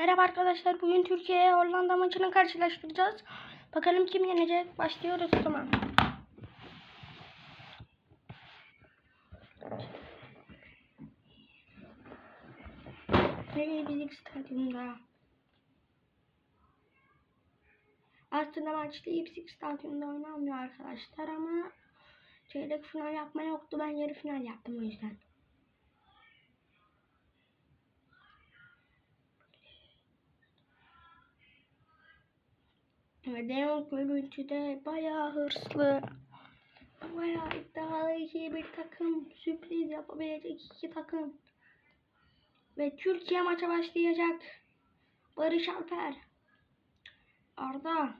Merhaba arkadaşlar. Bugün Türkiye Hollanda maçını karşılaştıracağız. Bakalım kim yenecek. Başlıyoruz o zaman. Leipzig stadyumunda. Aslında maç Leipzig stadyumunda oynanmıyor arkadaşlar ama çeyrek final yapma yoktu. Ben yarı final yaptım o yüzden. Deon görüntüde bayağı hırslı, bayağı iddialı iki bir takım, sürpriz yapabilecek iki takım. Ve Türkiye maça başlayacak. Barış Alper, Arda,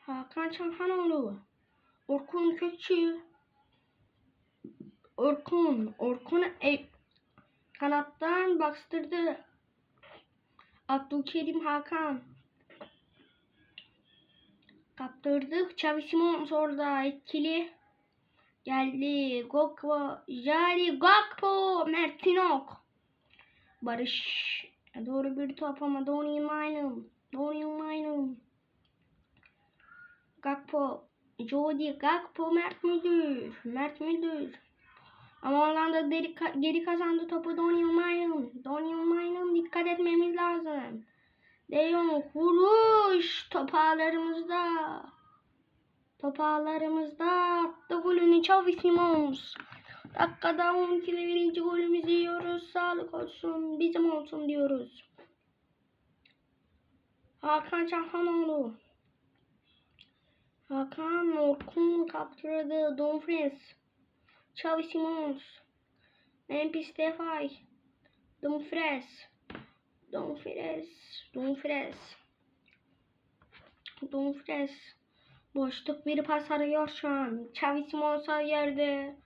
Hakan Çalhanoğlu, Orkun Kökçü, Orkun, Orkun e, kanattan bastırdı. Abdülkerim Hakan, Kaptırdık. Xavi Simons orada etkili. Geldi. Gokpo. Jari Gokpo. Mert Günok. Barış. Doğru bir top ama Donny Maynum. Donny Maynum. Gakpo. Jody Gakpo. Mert Müdür. Mert Müdür. Ama Hollanda geri, kazandı topu Donny Maynum. Donny Maynum dikkat etmemiz lazım. De Jong vuruş top ağlarımızda. Top ağlarımızda attı golünü Xavi Simons. Dakikada 12 ile birinci golümüzü yiyoruz. Sağlık olsun bizim olsun diyoruz. Hakan Çalhanoğlu. Hakan Orkun kaptırdı. Dumfries. Xavi Simons. Memphis Depay. Dumfries. Dumfries. Dumfries. Dumfries. Boşluk bir pas arıyor şu an. Xavi Simons'a yerde.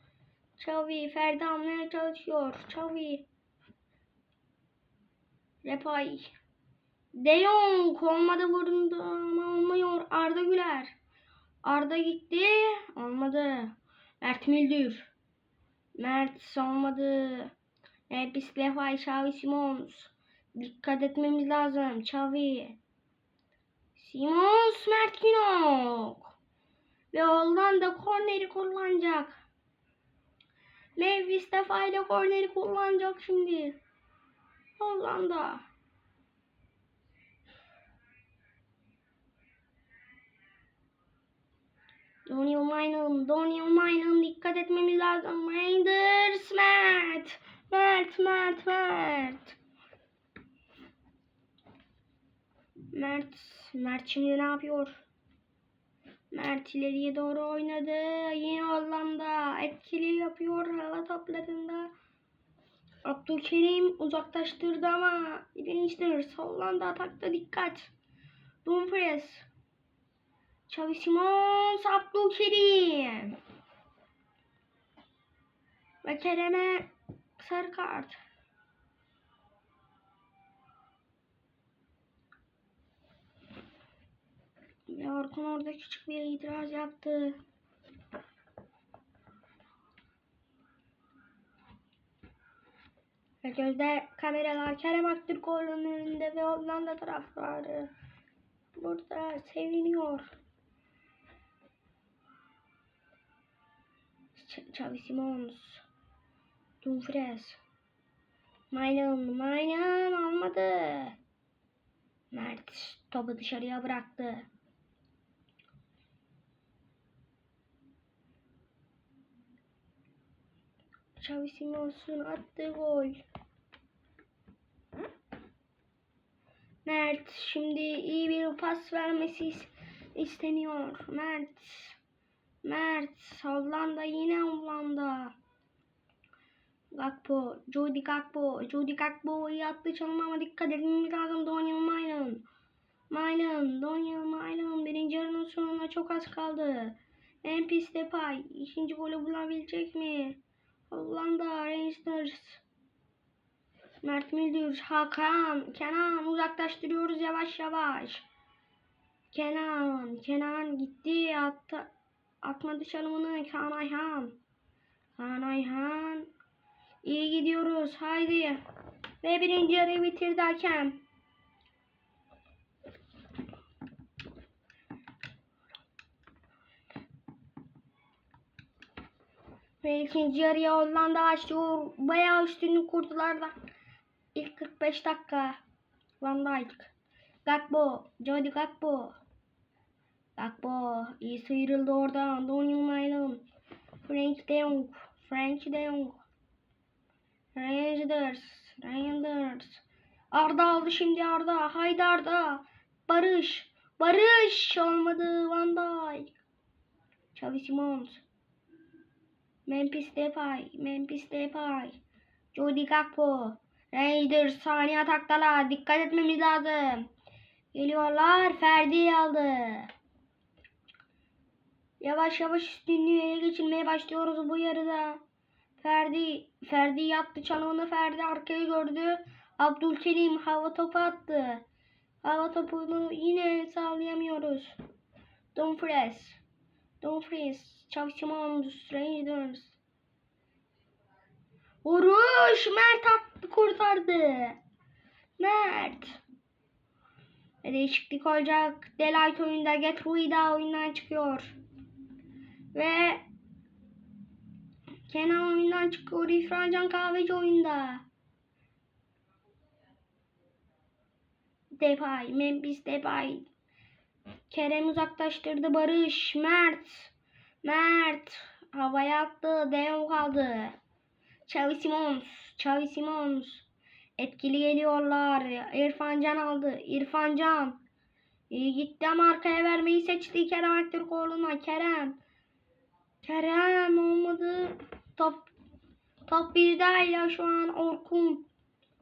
Xavi Ferdi almaya çalışıyor. Xavi. Repay. De Jong olmadı vurdu ama olmuyor. Arda Güler. Arda gitti. Olmadı. Mert Müldür. Mert olmadı. Epis Lefay Xavi Simons. Dikkat etmemiz lazım. Xavi. Simons Mert Günok. Ve Hollanda korneri kullanacak. Memphis defa ile korneri kullanacak şimdi. Hollanda. Daniel Maynard, Daniel Maynard dikkat etmemiz lazım. Reinders, Mert. Mert, Mert, Mert. Mert, Mert şimdi ne yapıyor? Mert ileriye doğru oynadı. Yine Hollanda etkili yapıyor hava toplarında. Abdülkerim uzaklaştırdı ama Birinci Hollanda atakta dikkat. Dumfries. Xavi Simons, Abdülkerim. Ve Kerem'e sarı kart. Orkun orada küçük bir itiraz yaptı. Ve gözde kameralar Kerem Aktürkoğlu'nun önünde ve Hollanda taraftarı burada seviniyor. Xavi Simons, Dumfries, Maynan, Maynan olmadı. Mert topu dışarıya bıraktı. Xavi Simons'un attığı gol. Mert şimdi iyi bir pas vermesi is- isteniyor. Mert. Mert. Hollanda yine Hollanda. Gakpo. Jody Gakpo. Jody Gakpo iyi attı çalım ama dikkat etmemiz lazım. Daniel Maynan. Maynan. Daniel Maynan. Birinci yarının sonuna çok az kaldı. Memphis Depay. ikinci golü bulabilecek mi? Hollanda. Rangers. Mert Müldür, Hakan, Kenan uzaklaştırıyoruz yavaş yavaş. Kenan, Kenan gitti attı, atmadı çalımını Kaan Ayhan. Kaan Ayhan. İyi gidiyoruz haydi. Ve birinci yarıyı bitirdi hakem. Ve ikinci yarıya Hollanda başlıyor. Bayağı üstünlük kurdular da. İlk 45 dakika. Van Dijk. Gakpo. Jody Gakpo. Gakpo. iyi sıyrıldı oradan. Daniel Maynard. Frank de Jong. Frank de Jong. Rangers. Rangers. Arda aldı şimdi Arda. Haydi Arda. Barış. Barış. Olmadı Van Dijk. Xavi Simons. Memphis Depay. Memphis Depay. Jody Gakpo. Rangers saniye ataktalar. Dikkat etmemiz lazım. Geliyorlar. Ferdi aldı. Yavaş yavaş üstünlüğü ele geçirmeye başlıyoruz bu yarıda. Ferdi, Ferdi yattı çalımını Ferdi arkayı gördü. Abdülkerim hava topu attı. Hava topunu yine sağlayamıyoruz. Dumfries. Dumfries. Xavi Simons. Rangers. Vuruş. Mert attı kurtardı. Mert. Ve Değişiklik olacak. Delight oyunda. Getruida oyundan çıkıyor. Ve Kenan oyundan çıkıyor. İrfan Can Kahveci oyunda. Depay. Memphis Depay. Kerem uzaklaştırdı. Barış. Mert. Mert. Havaya attı. Deyon kaldı. Xavi Simons. Xavi Simons. Etkili geliyorlar. İrfan Can aldı. İrfan Can. İyi gitti ama arkaya vermeyi seçti. Kerem Aktürkoğlu'na. Kerem. Kerem olmadı. Top top hala şu an Orkun.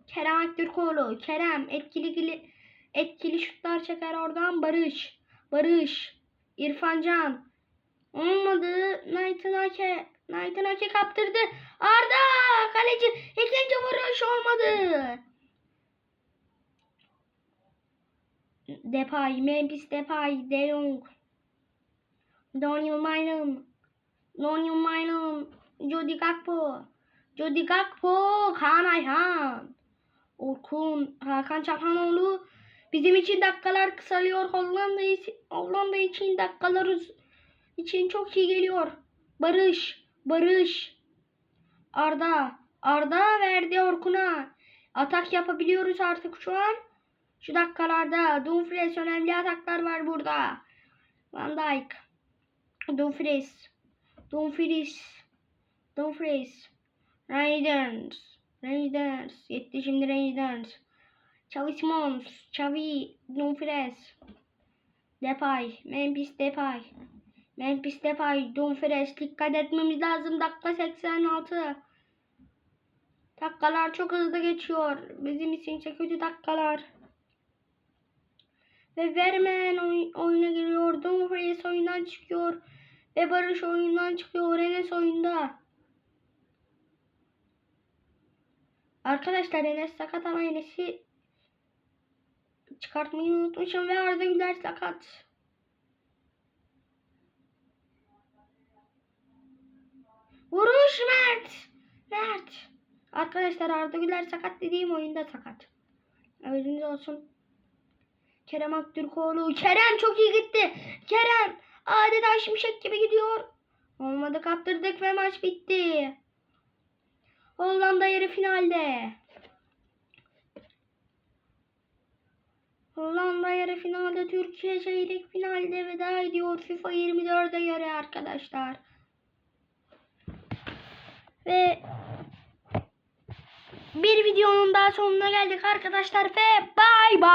Kerem Aktürkoğlu. Kerem etkili etkili şutlar çeker oradan. Barış. Barış. İrfan Can. Olmadı. Nathan Ake. Nathan Ake kaptırdı. Arda. Kaleci. İkinci vuruş olmadı. Depay. Memphis Depay. De Jong. Daniel Maynard. Daniel Maynard. Jody Gakpo. Jody Gakpo. Kaan. Orkun. Hakan Çalhanoğlu. Bizim için dakikalar kısalıyor. Hollanda, Hollanda için dakikalar için çok iyi geliyor. Barış. Barış. Arda. Arda verdi Orkun'a. Atak yapabiliyoruz artık şu an. Şu dakikalarda Dumfries önemli ataklar var burada. Van Dijk. Dumfries. Dumfries. Dumfries. Raiders. Raiders. Yetti şimdi Raiders. Xavi Simons. Xavi. Dumfries. Depay. Memphis Depay. Memphis Depay. Dumfries. Dikkat etmemiz lazım. Dakika 86. Dakikalar çok hızlı geçiyor. Bizim için çok kötü dakikalar. Ve Vermen oy- oyuna giriyor. Dumfries oyundan çıkıyor. Ve Barış oyundan çıkıyor. Enes oyunda. Arkadaşlar Enes sakat ama Enes'i çıkartmayı unutmuşum ve Arda Güler sakat. Vuruş Mert. Mert. Arkadaşlar Arda Güler sakat dediğim oyunda sakat. Haberiniz olsun. Kerem Aktürkoğlu. Kerem çok iyi gitti. Kerem adeta şimşek gibi gidiyor. Olmadı kaptırdık ve maç bitti. Hollanda yarı finalde. Hollanda yarı finalde Türkiye çeyrek finalde veda ediyor FIFA 24'e göre arkadaşlar. Ve bir videonun daha sonuna geldik arkadaşlar ve bay bay.